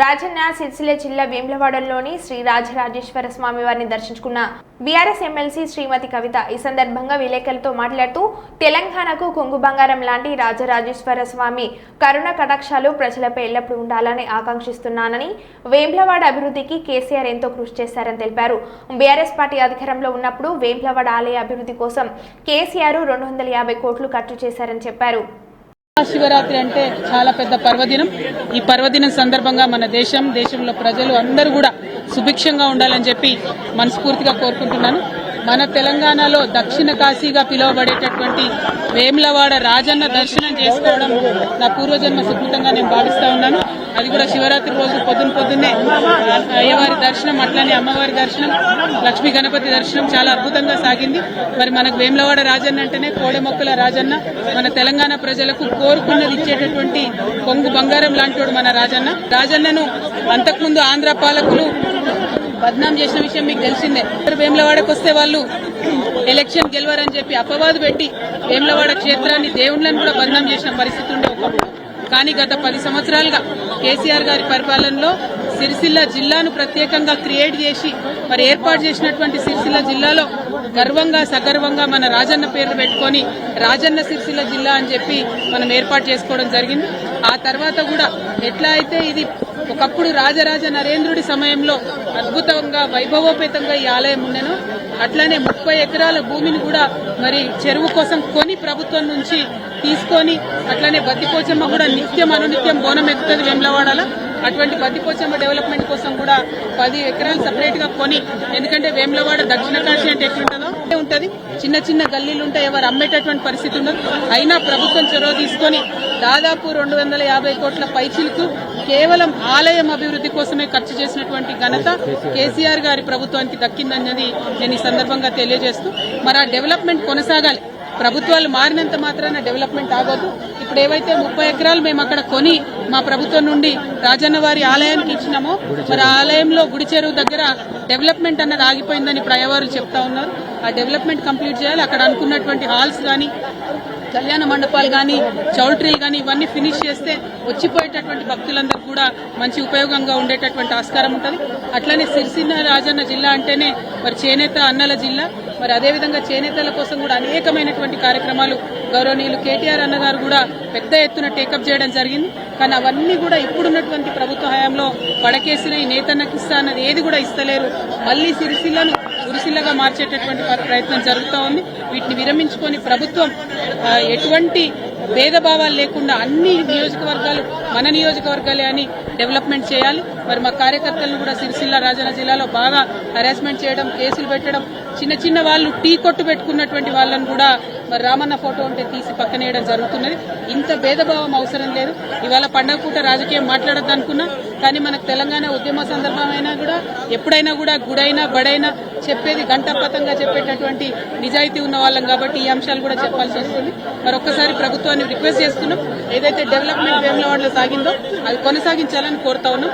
రాజన్న సిరిసిల్ల జిల్లా వేములవాడలోని శ్రీ రాజరాజేశ్వర స్వామి వారిని దర్శించుకున్న బీఆర్ఎస్ ఎమ్మెల్సీ శ్రీమతి కవిత ఈ సందర్భంగా విలేకరులతో మాట్లాడుతూ తెలంగాణకు కొంగు బంగారం లాంటి రాజరాజేశ్వర స్వామి కరుణ కటాక్షాలు ప్రజలపై ఎల్లప్పుడూ ఉండాలని ఆకాంక్షిస్తున్నానని వేములవాడ అభివృద్ధికి కేసీఆర్ ఎంతో కృషి చేశారని తెలిపారు. బీఆర్ఎస్ పార్టీ అధికారంలో ఉన్నప్పుడు వేములవాడ ఆలయ అభివృద్ధి కోసం కేసీఆర్ రెండు వందల యాభై కోట్లు ఖర్చు చేశారని చెప్పారు. శివరాత్రి అంటే చాలా పెద్ద పర్వదినం. ఈ పర్వదినం సందర్భంగా మన దేశం దేశంలో ప్రజలు అందరూ కూడా సుభిక్షంగా ఉండాలని చెప్పి మనస్ఫూర్తిగా కోరుకుంటున్నాను. మన తెలంగాణలో దక్షిణ కాశీగా పిలువబడేటటువంటి వేములవాడ రాజన్న దర్శనం చేసుకోవడం నా పూర్వజన్మ సుకృతంగా నేను భావిస్తా ఉన్నాను. అది కూడా శివరాత్రి రోజు పొద్దున పొద్దున్నే అయ్యవారి దర్శనం అట్లనే అమ్మవారి దర్శనం లక్ష్మీ గణపతి దర్శనం చాలా అద్భుతంగా సాగింది. మరి మనకు వేములవాడ రాజన్న అంటేనే కోడెమొక్కల రాజన్న. మన తెలంగాణ ప్రజలకు కోరుకున్నది ఇచ్చేటటువంటి కొంగు బంగారం లాంటి మన రాజన్న. రాజన్నను అంతకుముందు ఆంధ్ర పాలకులు బద్నాం చేసిన విషయం మీకు తెలిసిందే. మరి వేములవాడకు వస్తే వాళ్ళు ఎలక్షన్ గెలవరని చెప్పి అపవాదు పెట్టి వేములవాడ క్షేత్రాన్ని దేవుళ్ళని కూడా బద్నాం చేసిన పరిస్థితి ఉండే ఒకప్పుడు. కానీ గత పది సంవత్సరాలుగా కేసీఆర్ గారి పరిపాలనలో సిరిసిల్ల జిల్లాను ప్రత్యేకంగా క్రియేట్ చేసి మరి ఏర్పాటు చేసినటువంటి సిరిసిల్ల జిల్లాలో గర్వంగా సగర్వంగా మన రాజన్న పేరు పెట్టుకొని రాజన్న సిరిసిల్ల జిల్లా అని చెప్పి మనం ఏర్పాటు చేసుకోవడం జరిగింది. ఆ తర్వాత కూడా ఎట్లా అయితే ఇది ఒకప్పుడు రాజరాజ నరేంద్రుడి సమయంలో అద్భుతంగా వైభవోపేతంగా ఈ ఆలయం ఉండను. అట్లానే ముప్పై ఎకరాల భూమిని కూడా మరి చెరువు కోసం కొని ప్రభుత్వం నుంచి తీసుకొని అట్లానే బద్దిపోచమ్మ కూడా నిత్యం అనునిత్యం బోనం ఎక్కుతుంది వేములవాడలో. అటువంటి బద్దిపోచమ్మ డెవలప్మెంట్ కోసం కూడా పది ఎకరాలు సపరేట్గా కొని ఎందుకంటే వేములవాడ దక్షిణ కాశీ అంటే ఎట్లుంటుందో అదే ఉంటది. చిన్న చిన్న గల్లీలు ఉంటాయి ఎవరు అమ్మేటటువంటి పరిస్థితి ఉండదు. అయినా ప్రభుత్వం చొరవ తీసుకొని దాదాపు రెండు వందల యాభై కోట్ల పైచిలకు కేవలం ఆలయం అభివృద్ధి కోసమే ఖర్చు చేసినటువంటి ఘనత కేసీఆర్ గారి ప్రభుత్వానికి దక్కిందన్నది నేను ఈ సందర్భంగా తెలియజేస్తూ మరి ఆ డెవలప్మెంట్ కొనసాగాలి. ప్రభుత్వాలు మారినంత మాత్రాన డెవలప్మెంట్ ఆగదు ఇప్పుడు ఏవైతే ముప్పై ఎకరాలు మేము అక్కడ కొని మా ప్రభుత్వం నుండి రాజన్న వారి ఆలయానికి ఇచ్చినామో మరి ఆలయంలో గుడి చెరువు దగ్గర డెవలప్మెంట్ అన్నది ఆగిపోయిందని ఇప్పుడు అయ్యవారు చెప్తా ఉన్నారు. ఆ డెవలప్మెంట్ కంప్లీట్ చేయాలి. అక్కడ అనుకున్నటువంటి హాల్స్ కానీ కళ్యాణ మండపాలు కానీ చౌల్ట్రీలు కానీ ఇవన్నీ ఫినిష్ చేస్తే వచ్చిపోయేటటువంటి భక్తులందరూ కూడా మంచి ఉపయోగంగా ఉండేటటువంటి ఆస్కారం ఉంటుంది. అట్లనే సిరిసిల్ల రాజన్న జిల్లా అంటేనే మరి చేనేత అన్నల జిల్లా. మరి అదేవిధంగా చేనేతల కోసం కూడా అనేకమైనటువంటి కార్యక్రమాలు గౌరవనీయులు కేటీఆర్ అన్నగారు కూడా పెద్ద ఎత్తున టేకప్ చేయడం జరిగింది. కానీ అవన్నీ కూడా ఇప్పుడున్నటువంటి ప్రభుత్వ హయాంలో పడకేసిన ఈ నేతన్నకి ఇస్తా అన్నది ఏది కూడా ఇస్తలేరు. మళ్ళీ సిరిసిల్లను గురిసిల్లగా మార్చేటటువంటి ప్రయత్నం జరుగుతూ ఉంది. వీటిని విరమించుకొని ప్రభుత్వం ఎటువంటి భేదభావాలు లేకుండా అన్ని నియోజకవర్గాలు మన నియోజకవర్గాలే అని డెవలప్మెంట్ చేయాలి. మరి మా కార్యకర్తలను కూడా సిరిసిల్ల రాజన్న జిల్లాలో బాగా హరాస్మెంట్ చేయడం కేసులు పెట్టడం చిన్న చిన్న వాళ్ళు టీ కొట్టు పెట్టుకున్నటువంటి వాళ్ళని కూడా మరి రామన్న ఫోటో ఉంటే తీసి పక్కనేయడం జరుగుతున్నది. ఇంత భేదభావం అవసరం లేదు. ఇవాళ పండగ పూట రాజకీయం మాట్లాడద్దు అనుకున్నా కానీ మనకు తెలంగాణ ఉద్యమ సందర్భమైనా కూడా ఎప్పుడైనా కూడా గుడైనా బడైనా చెప్పేది గంటపతంగా చెప్పేటటువంటి నిజాయితీ ఉన్న వాళ్ళం కాబట్టి ఈ అంశాలు కూడా చెప్పాల్సి వస్తుంది. మరి ఒక్కసారి ప్రభుత్వాన్ని రిక్వెస్ట్ చేస్తున్నాం. ఏదైతే డెవలప్మెంట్ వేమలవాడలో సాగిందో అది కొనసాగించాలని కోరుతా ఉన్నాం.